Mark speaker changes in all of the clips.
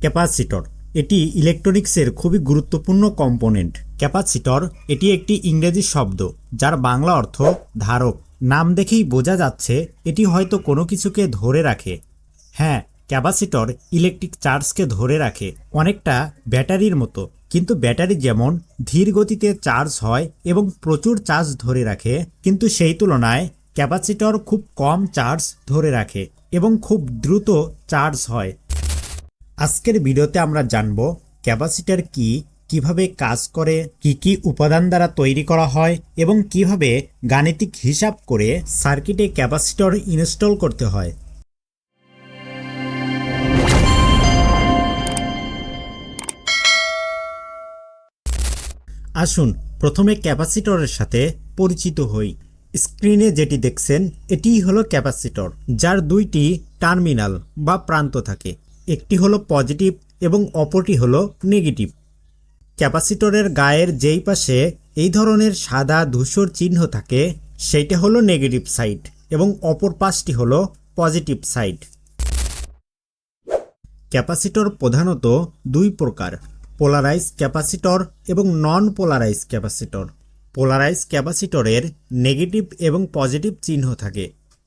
Speaker 1: Capacitor. এটি ইলেকট্রনিক্সের খুবই গুরুত্বপূর্ণ কম্পোনেন্ট। ক্যাপাসিটর, এটি একটি ইংরেজি শব্দ, যার বাংলা অর্থ ধারক। নাম দেখেই বোঝা যাচ্ছে, এটি হয়তো কোনো কিছুকে ধরে রাখে। হ্যাঁ ক্যাপাসিটর ইলেকট্রিক চার্জকে ধরে রাখে, অনেকটা ব্যাটারির মতো। কিন্তু ব্যাটারি যেমন ধীর গতিতে চার্জ হয় এবং প্রচুর চার্জ ধরে রাখে, কিন্তু সেই তুলনায় ক্যাপাসিটর খুব কম চার্জ ধরে রাখে এবং খুব দ্রুত চার্জ হয়। আজকের ভিডিওতে আমরা জানব ক্যাপাসিটর কি, কীভাবে কাজ করে, কি কি উপাদান দ্বারা তৈরি করা হয় এবং কীভাবে গাণিতিক হিসাব করে সার্কিটে ক্যাপাসিটর ইনস্টল করতে হয়। আসুন প্রথমে ক্যাপাসিটরের সাথে পরিচিত হই। স্ক্রিনে যেটি দেখছেন, এটিই হলো ক্যাপাসিটর, যার দুইটি টার্মিনাল বা প্রান্ত থাকে। একটি হলো পজিটিভ এবং অপরটি হলো নেগেটিভ। ক্যাপাসিটরের গায়ের যেই পাশে এই ধরনের সাদা ধূসর চিহ্ন থাকে, সেইটা হলো নেগেটিভ সাইড এবং অপর পাশটি হলো পজিটিভ সাইড। ক্যাপাসিটর প্রধানত দুই প্রকার, পোলারাইজ ক্যাপাসিটর এবং নন পোলারাইজ ক্যাপাসিটর। পোলারাইজ ক্যাপাসিটরের নেগেটিভ এবং পজিটিভ চিহ্ন থাকে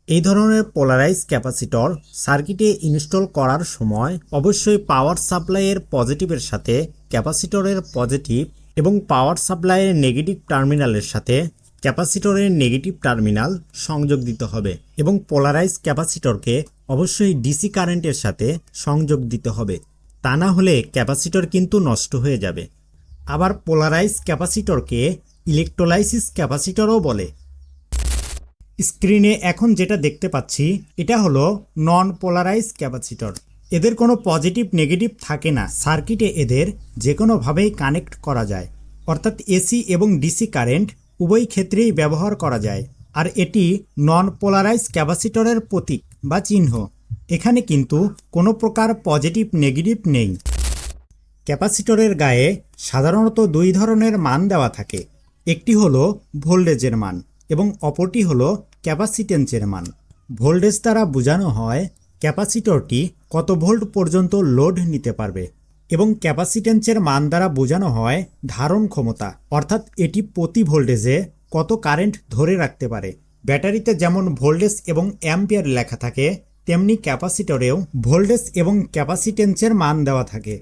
Speaker 1: এই ধরনের পোলারাইজ ক্যাপাসিটর সার্কিটে ইনস্টল করার সময় অবশ্যই পাওয়ার সাপ্লাইয়ের পজিটিভের সাথে ক্যাপাসিটরের পজিটিভ এবং পাওয়ার সাপ্লাইয়ের নেগেটিভ টার্মিনালের সাথে ক্যাপাসিটরের নেগেটিভ টার্মিনাল সংযোগ দিতে হবে এবং পোলারাইজ ক্যাপাসিটরকে অবশ্যই ডিসি কারেন্টের সাথে সংযোগ দিতে হবে। তা না হলে ক্যাপাসিটর কিন্তু নষ্ট হয়ে যাবে। আবার পোলারাইজ ক্যাপাসিটরকে ইলেকট্রোলাইসিস ক্যাপাসিটরও বলে। স্ক্রিনে এখন যেটা দেখতে পাচ্ছি, এটা হলো নন পোলারাইজ ক্যাপাসিটর এদের কোনো পজিটিভ নেগেটিভ থাকে না। সার্কিটে এদের যে কোনোভাবেই কানেক্ট করা যায়। অর্থাৎ এসি এবং ডিসি কারেন্ট উভয় ক্ষেত্রেই ব্যবহার করা যায়। আর এটি নন পোলারাইজ ক্যাপাসিটরের প্রতীক বা চিহ্ন। এখানে কিন্তু কোনো প্রকার পজিটিভ নেগেটিভ নেই। ক্যাপাসিটরের গায়ে সাধারণত দুই ধরনের মান দেওয়া থাকে। একটি হলো ভোল্টেজের মান। এবং অপরটি হল ক্যাপাসিটেন্সের মান। ভোল্টেজ দ্বারা বোঝানো হয় ক্যাপাসিটরটি কত ভোল্ট পর্যন্ত লোড নিতে পারবে এবং ক্যাপাসিটেন্সের মান দ্বারা বোঝানো হয় ধারণ ক্ষমতা, অর্থাৎ এটি প্রতি ভোল্টেজে কত কারেন্ট ধরে রাখতে পারে। ব্যাটারিতে যেমন ভোল্টেজ এবং অ্যাম্পিয়ার লেখা থাকে, তেমনি ক্যাপাসিটরেও ভোল্টেজ এবং ক্যাপাসিটেন্সের মান দেওয়া থাকে।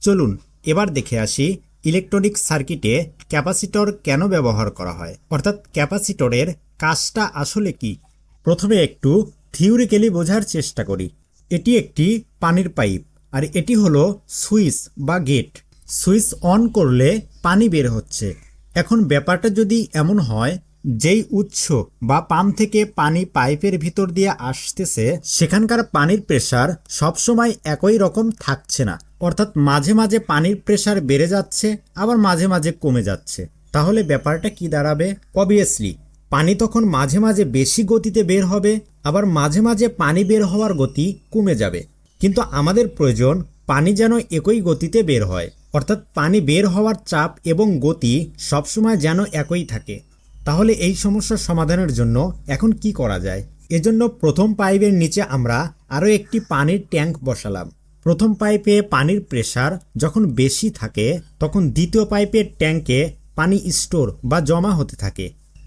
Speaker 1: চলুন, এবার দেখে আসি ইলেকট্রনিক সার্কিটে ক্যাপাসিটর কেন ব্যবহার করা হয়? অর্থাৎ ক্যাপাসিটরের কাজটা আসলে কি? প্রথমে একটু থিওরিক্যালি বোঝার চেষ্টা করি। এটি একটি পানির পাইপ, আর এটি হলো সুইচ বা গেট। সুইচ অন করলে পানি বের হচ্ছে। এখন ব্যাপারটা যদি এমন হয়, যেই উৎস বা পাম্প থেকে পানি পাইপের ভিতর দিয়ে আসতেছে, সেখানকার পানির প্রেসার সবসময় একই রকম থাকছে না। অর্থাৎ মাঝে মাঝে পানির প্রেসার বেড়ে যাচ্ছে, আবার মাঝে মাঝে কমে যাচ্ছে। তাহলে ব্যাপারটা কি দাঁড়াবে? অবভিয়াসলি পানি তখন মাঝে মাঝে বেশি গতিতে বের হবে, আবার মাঝে মাঝে পানি বের হওয়ার গতি কমে যাবে। কিন্তু আমাদের প্রয়োজন পানি যেন একই গতিতে বের হয়, অর্থাৎ পানি বের হওয়ার চাপ এবং গতি সবসময় যেন একই থাকে। তাহলে এই সমস্যার সমাধানের জন্য এখন কি করা যায়? এজন্য প্রথম পাইপের নিচে আমরা আরও একটি পানির ট্যাঙ্ক বসালাম। প্রথম পাইপে পানির প্রেসার যখন বেশি থাকে, তখন দ্বিতীয় পাইপের ট্যাঙ্কে পানি স্টোর বা জমা হতে থাকে।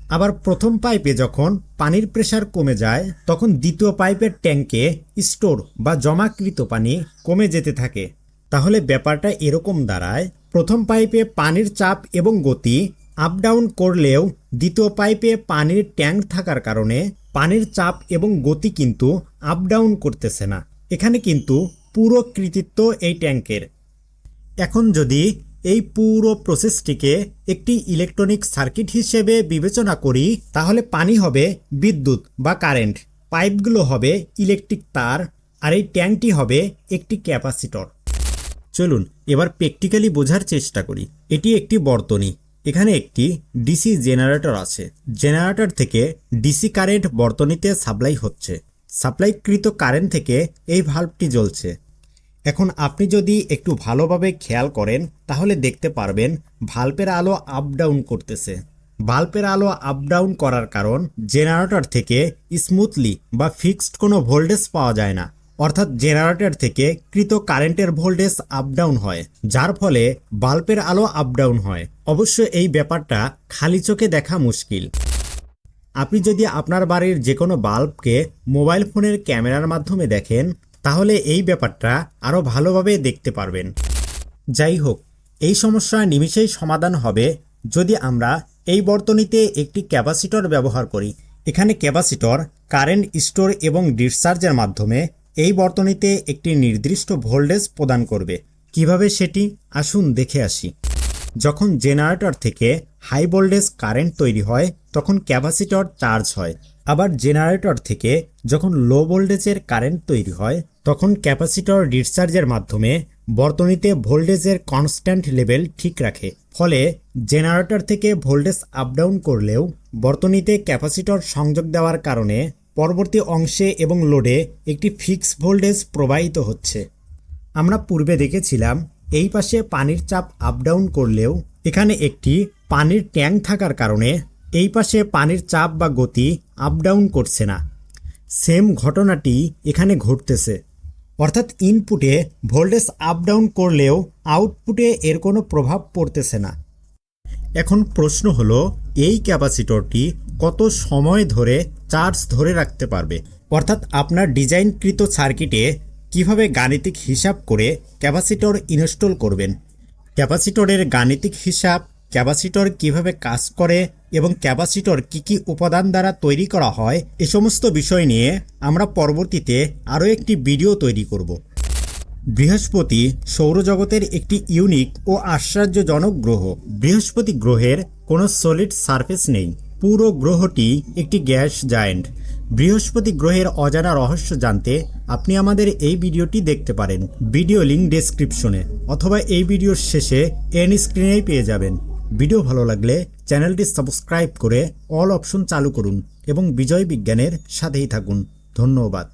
Speaker 1: আবার প্রথম পাইপে যখন পানির প্রেসার কমে যায়, তখন দ্বিতীয় পাইপের ট্যাঙ্কে স্টোর বা জমাকৃত পানি কমে যেতে থাকে। তাহলে ব্যাপারটা এরকম দাঁড়ায়, প্রথম পাইপে পানির চাপ এবং গতি আপ ডাউন করলেও দ্বিতীয় পাইপে পানির ট্যাঙ্ক থাকার কারণে পানির চাপ এবং গতি কিন্তু আপ ডাউন করতেছে না। এখানে কিন্তু পুরো কৃতিত্ব এই ট্যাঙ্কের। এখন যদি এই পুরো প্রসেসটিকে একটি ইলেকট্রনিক সার্কিট হিসেবে বিবেচনা করি, তাহলে পানি হবে বিদ্যুৎ বা কারেন্ট পাইপগুলো হবে ইলেকট্রিক তার, আর এই ট্যাঙ্কটি হবে একটি ক্যাপাসিটর চলুন, এবার প্র্যাকটিক্যালি বোঝার চেষ্টা করি। এটি একটি বর্তনী, এখানে একটি ডিসি জেনারেটর আছে। জেনারেটর থেকে ডিসি কারেন্ট বর্তনীতে সাপ্লাই হচ্ছে। সাপ্লাইকৃত কারেন্ট থেকে এই ভাল্বটি জ্বলছে। এখন আপনি যদি একটু ভালোভাবে খেয়াল করেন, তাহলে দেখতে পারবেন ভাল্বের আলো আপ ডাউন করতেছে। বাল্বের আলো আপ ডাউন করার কারণ জেনারেটর থেকে স্মুথলি বা ফিক্সড কোনো ভোল্টেজ পাওয়া যায় না। অর্থাৎ জেনারেটর থেকে কৃত কারেন্টের ভোল্টেজ আপ ডাউন হয়, যার ফলে বাল্বের আলো আপ ডাউন হয়। অবশ্য এই ব্যাপারটা খালি চোখে দেখা মুশকিল। আপনি যদি আপনার বাড়ির যে কোনো বাল্বকে মোবাইল ফোনের ক্যামেরার মাধ্যমে দেখেন, তাহলে এই ব্যাপারটা আরও ভালোভাবে দেখতে পারবেন। যাই হোক, এই সমস্যা নিমিষেই সমাধান হবে যদি আমরা এই বর্তনীতে একটি ক্যাপাসিটর ব্যবহার করি। এখানে ক্যাপাসিটর, কারেন্ট স্টোর এবং ডিসচার্জের মাধ্যমে এই বর্তনীতে একটি নির্দিষ্ট ভোল্টেজ প্রদান করবে। কীভাবে সেটি? আসুন দেখে আসি। যখন জেনারেটর থেকে হাই ভোল্টেজ কারেন্ট তৈরি হয় তখন ক্যাপাসিটর চার্জ হয়। আবার জেনারেটর থেকে যখন লো ভোল্টেজের কারেন্ট তৈরি হয়, তখন ক্যাপাসিটর ডিসচার্জের মাধ্যমে বর্তনীতে ভোল্টেজের কনস্ট্যান্ট লেভেল ঠিক রাখে। ফলে জেনারেটর থেকে ভোল্টেজ আপ ডাউন করলেও বর্তনীতে ক্যাপাসিটর সংযোগ দেওয়ার কারণে পরবর্তী অংশে এবং লোডে একটি ফিক্স ভোল্টেজ প্রবাহিত হচ্ছে। আমরা পূর্বে দেখেছিলাম, এই পাশে পানির চাপ আপ ডাউন করলেও এখানে একটি পানির ট্যাঙ্ক থাকার কারণে এই পাশে পানির চাপ বা গতি আপ ডাউন করছে না। সেম ঘটনাটি এখানে ঘটতেছে। অর্থাৎ ইনপুটে ভোল্টেজ আপ ডাউন করলেও আউটপুটে এর কোনো প্রভাব পড়তেছে না। এখন প্রশ্ন হলো, এই ক্যাপাসিটরটি কত সময় ধরে চার্জ ধরে রাখতে পারবে? অর্থাৎ আপনার ডিজাইনকৃত সার্কিটে কীভাবে গাণিতিক হিসাব করে ক্যাপাসিটর ইনস্টল করবেন? ক্যাপাসিটরের গাণিতিক হিসাব ক্যাপাসিটর কীভাবে কাজ করে এবং ক্যাপাসিটর কি কি উপাদান দ্বারা তৈরি করা হয়, এ সমস্ত বিষয় নিয়ে আমরা পরবর্তীতে আরও একটি ভিডিও তৈরি করব। বৃহস্পতি সৌরজগতের একটি ইউনিক ও আশ্চর্যজনক গ্রহ। বৃহস্পতি গ্রহের কোনো সলিড সারফেস নেই। পুরো গ্রহটি একটি গ্যাস জায়েন্ট বৃহস্পতি গ্রহের অজানা রহস্য জানতে আপনি আমাদের এই ভিডিওটি দেখতে পারেন। ভিডিও লিঙ্ক ডেসক্রিপশনে অথবা এই ভিডিওর শেষে এন স্ক্রিনেই পেয়ে যাবেন। ভিডিও ভালো লাগলে চ্যানেলটি সাবস্ক্রাইব করে অল অপশন চালু করুন এবং বিজয় বিজ্ঞানের সাথেই থাকুন। ধন্যবাদ।